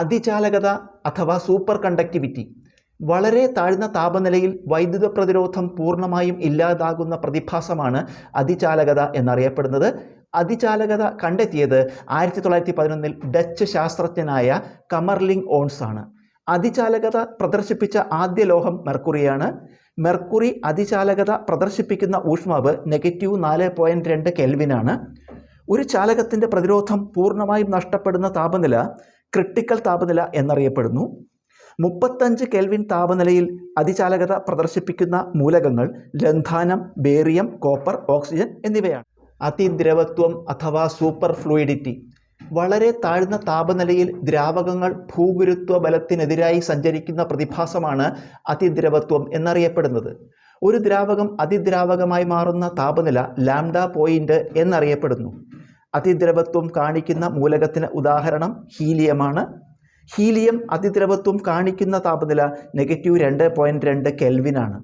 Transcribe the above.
അതിചാലകത അഥവാ super conductivity വളരെ താഴ്ന്ന താപനിലയിൽ വൈദ്യുത പ്രതിരോധം പൂർണമായും ഇല്ലാതാകുന്ന പ്രതിഭാസമാണ് അതിചാലകത എന്നറിയപ്പെടുന്നത്. അതിചാലകത കണ്ടെത്തിയത് ആയിരത്തി തൊള്ളായിരത്തി പതിനൊന്നിൽ ഡച്ച് ശാസ്ത്രജ്ഞനായ കമർലിംഗ് ഓൺസ് ആണ്. അതിചാലകത പ്രദർശിപ്പിച്ച ആദ്യ ലോഹം മെർക്കുറിയാണ്. മെർക്കുറി അതിചാലകത പ്രദർശിപ്പിക്കുന്ന ഊഷ്മാവ് നെഗറ്റീവ് നാല് പോയിന്റ് രണ്ട് കെൽവിനാണ്. ഒരു ചാലകത്തിന്റെ പ്രതിരോധം പൂർണമായും നഷ്ടപ്പെടുന്ന താപനില ക്രിട്ടിക്കൽ താപനില എന്നറിയപ്പെടുന്നു. മുപ്പത്തഞ്ച് കെൽവിൻ താപനിലയിൽ അതിചാലകത പ്രദർശിപ്പിക്കുന്ന മൂലകങ്ങൾ ലന്ധാനം ബേറിയം കോപ്പർ ഓക്സിജൻ എന്നിവയാണ്. അതിദ്രവത്വം അഥവാ സൂപ്പർ ഫ്ലൂയിഡിറ്റി വളരെ താഴ്ന്ന താപനിലയിൽ ദ്രാവകങ്ങൾ ഭൂഗുരുത്വ ബലത്തിനെതിരായി സഞ്ചരിക്കുന്ന പ്രതിഭാസമാണ് അതിദ്രവത്വം എന്നറിയപ്പെടുന്നത്. ഒരു ദ്രാവകം അതിദ്രാവകമായി മാറുന്ന താപനില ലാംഡ പോയിന്റ് എന്നറിയപ്പെടുന്നു. അതിദ്രവത്വം കാണിക്കുന്ന മൂലകത്തിന് ഉദാഹരണം ഹീലിയമാണ്. ഹീലിയം അതിദ്രവത്വം കാണിക്കുന്ന താപനില നെഗറ്റീവ് രണ്ട് പോയിന്റ് രണ്ട് കെൽവിനാണ്